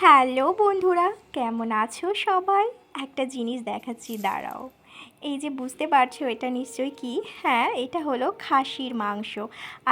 Hello বন্ধুরা কেমন আছো সবাই? একটা জিনিস দেখাচ্ছি দাঁড়াও। এই যে বুঝতে পারছ এটা নিশ্চয়ই কি? হ্যাঁ এটা হলো খাসির মাংস।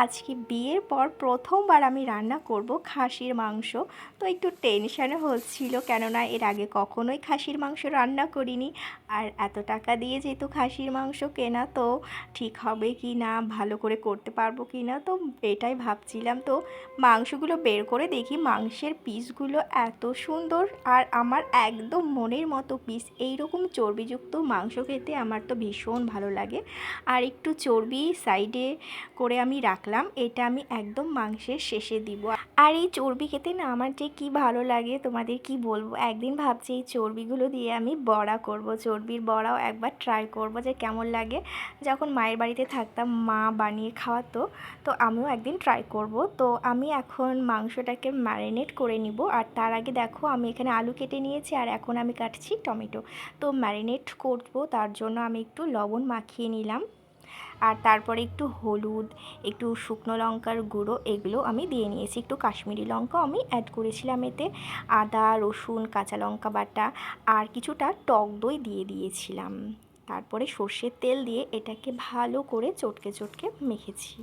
আজকে বিয়ের পর প্রথমবার আমি রান্না করব খাসির মাংস। তো একটু টেনশানও হচ্ছিল কেননা এর আগে কখনোই খাসির মাংস রান্না করিনি। আর এত টাকা দিয়ে যেহেতু খাসির মাংস কেনা, তো ঠিক হবে কি না, ভালো করে করতে পারব কি না, তো এটাই ভাবছিলাম। তো মাংসগুলো বের করে দেখি, মাংসের পিসগুলো এত সুন্দর আর আমার একদম মনের মতো পিস এইরকম চর্বিযুক্ত মাংস খেতে আমার তো ভীষণ ভালো লাগে। আর একটু চর্বি সাইডে করে আমি রাখলাম, এটা আমি একদম মাংসের শেষে দিব। আর এই চর্বি খেতে না আমার যে কি ভালো লাগে, তোমাদের কি বলব? একদিন ভাবছি এই চর্বিগুলো দিয়ে আমি বড়া করব, চর্বির বড়াও একবার ট্রাই করব যে কেমন লাগে। যখন মায়ের বাড়িতে থাকতাম, মা বানিয়ে খাওয়াতো, তো আমিও একদিন ট্রাই করব। তো আমি এখন মাংসটাকে ম্যারিনেট করে নিব। আর তার আগে দেখো, আমি এখানে আলু কেটে নিয়েছি, আর এখন আমি কাটছি টমেটো। তো ম্যারিনেট করব, তার জন্য আমি একটু লবণ মাখিয়ে নিলাম। আর তারপরে একটু হলুদ, একটু শুকনো লঙ্কার গুঁড়ো এগুলো আমি দিয়ে নিয়েছি। একটু কাশ্মীরি লঙ্কা আমি অ্যাড করেছিলাম এতে। আদা, রসুন, কাঁচা লঙ্কা বাটা আর কিছুটা টক দই দিয়ে দিয়েছিলাম। তারপরে সর্ষের তেল দিয়ে এটাকে ভালো করে চটকে চটকে মেখেছি।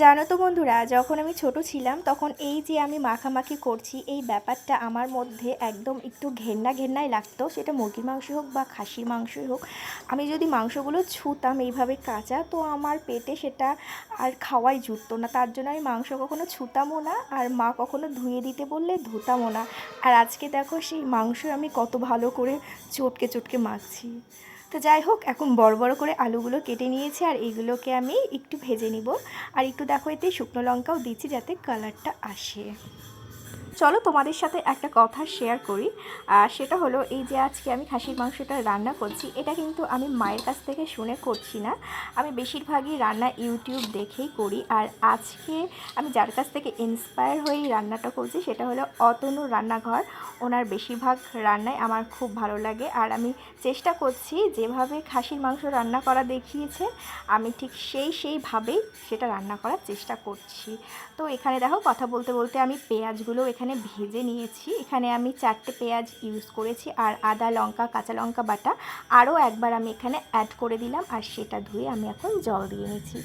জানো তো বন্ধুরা, যখন আমি ছোট ছিলাম তখন এই যে আমি মাখামাখি করছি, এই ব্যাপারটা আমার মধ্যে একদম একটু ঘেন্না ঘেন্নাই লাগতো। সেটা মুরগির মাংস হোক বা খাসির মাংসই হোক। আমি যদি মাংসগুলো ছুতাম এইভাবে কাঁচা, তো আমার পেটে সেটা আর খাওয়াই জুটতো না। তার জন্য আমি মাংস কখনো ছুতামও না আর মা কখনো ধুয়ে দিতে বললে ধুতামও না। আর আজকে দেখো সেই মাংস আমি কত ভালো করে চটকে চটকে মাখছি। তো যাই হোক, এখন বড় বড় করে আলুগুলো কেটে নিয়েছি আর এইগুলোকে আমি একটু ভেজে নিব। আর একটু দেখো এতে শুকনো লঙ্কাও দিচ্ছি যাতে কালারটা আসে। চলো তোমাদের সাথে একটা কথা শেয়ার করি। সেটা হলো এই যে আজকে আমি খাসির মাংসটা রান্না করছি, এটা কিন্তু আমি মায়ের কাছ থেকে শুনে করছি না। আমি বেশিরভাগই রান্না ইউটিউব দেখেই করি আর আজকে আমি যার কাছ থেকে ইন্সপায়ার হয়েই রান্নাটা করছি সেটা হলো অতনু রান্নাঘর। ওনার বেশিরভাগ রান্নায় আমার খুব ভালো লাগে আর আমি চেষ্টা করছি যেভাবে খাসির মাংস রান্না করা দেখিয়েছে, আমি ঠিক সেই সেইভাবেই সেটা রান্না করার চেষ্টা করছি। তো এখানে দেখো কথা বলতে বলতে আমি পেঁয়াজগুলো এখানে ভেজে নিয়েছি। এখানে আমি চারটে পেঁয়াজ ইউজ করেছি আর আদা লঙ্কা, কাঁচা লঙ্কা বাটা। আরও একবার আমি এখানে অ্যাড করে দিলাম আর সেটা ধুয়ে আমি এখন জল দিয়ে নিচ্ছি।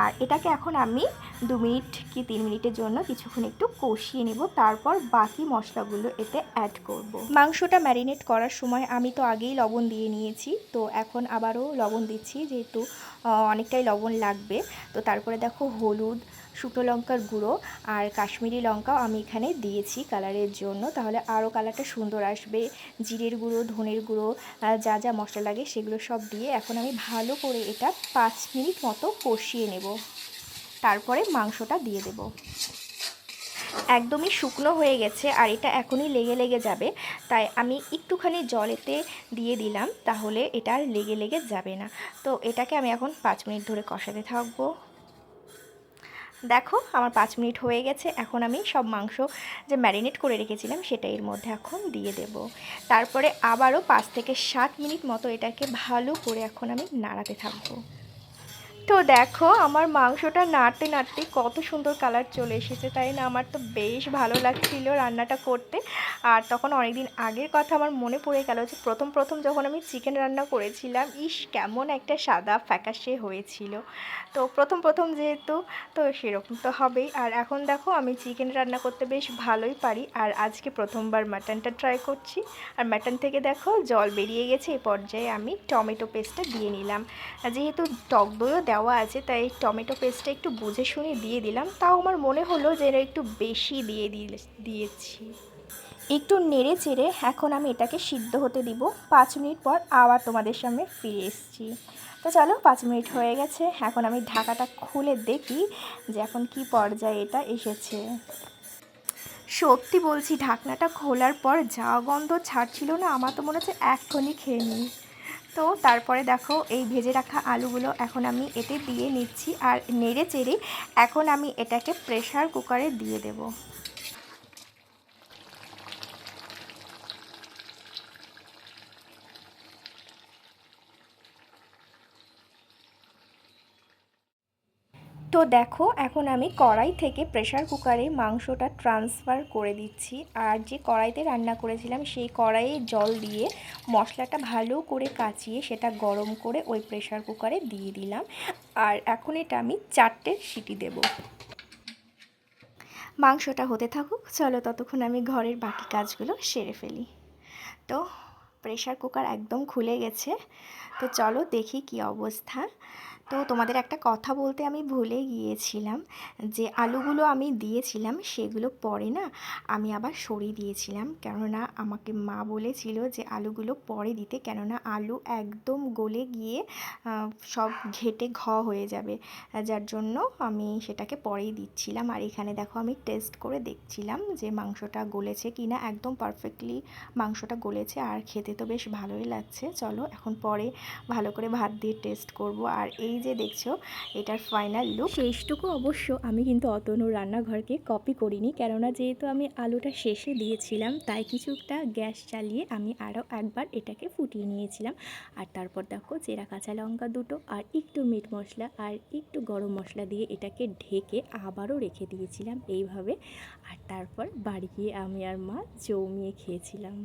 আর এটাকে এখন আমি দু মিনিট কি তিন মিনিটের জন্য কিছুক্ষণ একটু কষিয়ে নেব। তারপর বাকি মশলাগুলো এতে অ্যাড করব। মাংসটা ম্যারিনেট করার সময় আমি তো আগেই লবণ দিয়ে নিয়েছি। তো এখন আবারও লবণ দিচ্ছি যেহেতু অনেকটাই লবণ লাগবে। তো তারপরে দেখো হলুদ শুকনো লঙ্কার গুঁড়ো আর কাশ্মীরি লঙ্কাও আমি এখানে দিয়েছি কালারের জন্য। তাহলে আরও কালারটা সুন্দর আসবে। জিরের গুঁড়ো, ধনের গুঁড়ো যা যা মশলা লাগে সেগুলো সব দিয়ে এখন আমি ভালো করে এটা পাঁচ মিনিট মতো কষিয়ে নেব। তারপরে মাংসটা দিয়ে দেব। একদমই শুকনো হয়ে গেছে আর এটা এখনই লেগে লেগে যাবে। তাই আমি একটুখানি জলেতে দিয়ে দিলাম, তাহলে এটা লেগে লেগে যাবে না। তো এটাকে আমি এখন পাঁচ মিনিট ধরে কষাতে থাকব। দেখো, আমার পাঁচ মিনিট হয়ে গেছে। এখন আমি সব মাংস যে ম্যারিনেট করে রেখেছিলাম, সেটা এর মধ্যে এখন দিয়ে দেব। তারপরে আবারও পাঁচ থেকে সাত মিনিট মতো এটাকে ভালো করে এখন আমি নাড়াতে থাকব। তো দেখো, আমার মাংসটা নাড়তে নাড়তে কত সুন্দর কালার চলে এসেছে, তাই না? আমার তো বেশ ভালো লাগছিল রান্নাটা করতে। আর তখন অনেকদিন আগের কথা আমার মনে পড়ে গেল যে, প্রথম প্রথম যখন আমি চিকেন রান্না করেছিলাম, ইস, কেমন একটা সাদা ফ্যাকাশে হয়েছিল। তো প্রথম প্রথম যেহেতু, তো সেরকম তো হবেই। আর এখন দেখো, আমি চিকেন রান্না করতে বেশ ভালোই পারি। আর আজকে প্রথমবার মাটনটা ট্রাই করছি। আর মাটন থেকে দেখো, জল বেরিয়ে গেছে এই পর্যায়ে আমি টমেটো পেস্টটা দিয়ে নিলাম। যেহেতু টক দইও দেওয়া আছে, তাই টমেটো পেস্টটা একটু বুঝে শুনে দিয়ে দিলাম। তাও আমার মনে হলো যে এটা একটু বেশি দিয়ে দিয়েছি। একটু নেড়ে চেড়ে এখন আমি এটাকে সিদ্ধ হতে দিব। পাঁচ মিনিট পর আবার তোমাদের সামনে ফিরে এসেছি। তো চলো, পাঁচ মিনিট হয়ে গেছে। এখন আমি ঢাকাটা খুলে দেখি যে এখন কি পর্যায়ে এটা এসেছে। সত্যি বলছি, ঢাকনাটা খোলার পর যা গন্ধ ছাড়ছিল না, আমার তো মনে হচ্ছে এক্ষুনি খেয়ে নিই। তো তারপরে দেখো, এই ভেজে রাখা আলুগুলো এখন আমি এতে দিয়ে নিচ্ছি। আর নেড়ে চেড়ে এখন আমি এটাকে প্রেশার কুকারে দিয়ে দেব। তো দেখো, এখন আমি কড়াই থেকে প্রেসার কুকারে মাংসটা ট্রান্সফার করে দিচ্ছি। আর যে কড়াইতে রান্না করেছিলাম, সেই কড়াইয়ে জল দিয়ে মশলাটা ভালো করে কাচিয়ে সেটা গরম করে ওই প্রেসার কুকারে দিয়ে দিলাম। আর এখন এটা আমি চারটে সিটি দেব। মাংসটা হতে থাকুক, চলো ততক্ষণ আমি ঘরের বাকি কাজগুলো সেরে ফেলি। তো প্রেসার কুকার একদম খুলে গেছে। তো চলো দেখি কি অবস্থা। তো তোমাদের একটা কথা বলতে আমি ভুলে গিয়েছিলাম যে আলুগুলো আমি দিয়েছিলাম সেগুলো পরে না আমি আবার সরিয়ে দিয়েছিলাম। কেননা আমাকে মা বলেছিল যে আলুগুলো পরে দিতে, কেননা আলু একদম গলে গিয়ে সব ঘেটে ঘ হয়ে যাবে। যার জন্য আমি সেটাকে পরেই দিচ্ছিলাম। আর এখানে দেখো আমি টেস্ট করে দেখছিলাম যে মাংসটা গলেছে কি না একদম পারফেক্টলি মাংসটা গলেছে আর খেতে তো বেশ ভালোই লাগছে। চলো এখন পরে ভালো করে ভাত দিয়ে টেস্ট করব। আর এই যে দেখছ, এটার ফাইনাল লুক শেষটুকু অবশ্য আমি কিন্তু অতনু রান্নাঘরকে কপি করিনি। কেননা যেহেতু আমি আলুটা শেষে দিয়েছিলাম, তাই কিছুটা গ্যাস চালিয়ে আমি আরও একবার এটাকে ফুটিয়ে নিয়েছিলাম। আর তারপর দেখো চেরা কাঁচা লঙ্কা দুটো আর একটু মিট মশলা আর একটু গরম মশলা দিয়ে এটাকে ঢেকে আবারও রেখে দিয়েছিলাম এইভাবে। আর তারপর বাড়ি গিয়ে আমি আর মা জমিয়ে খেয়েছিলাম।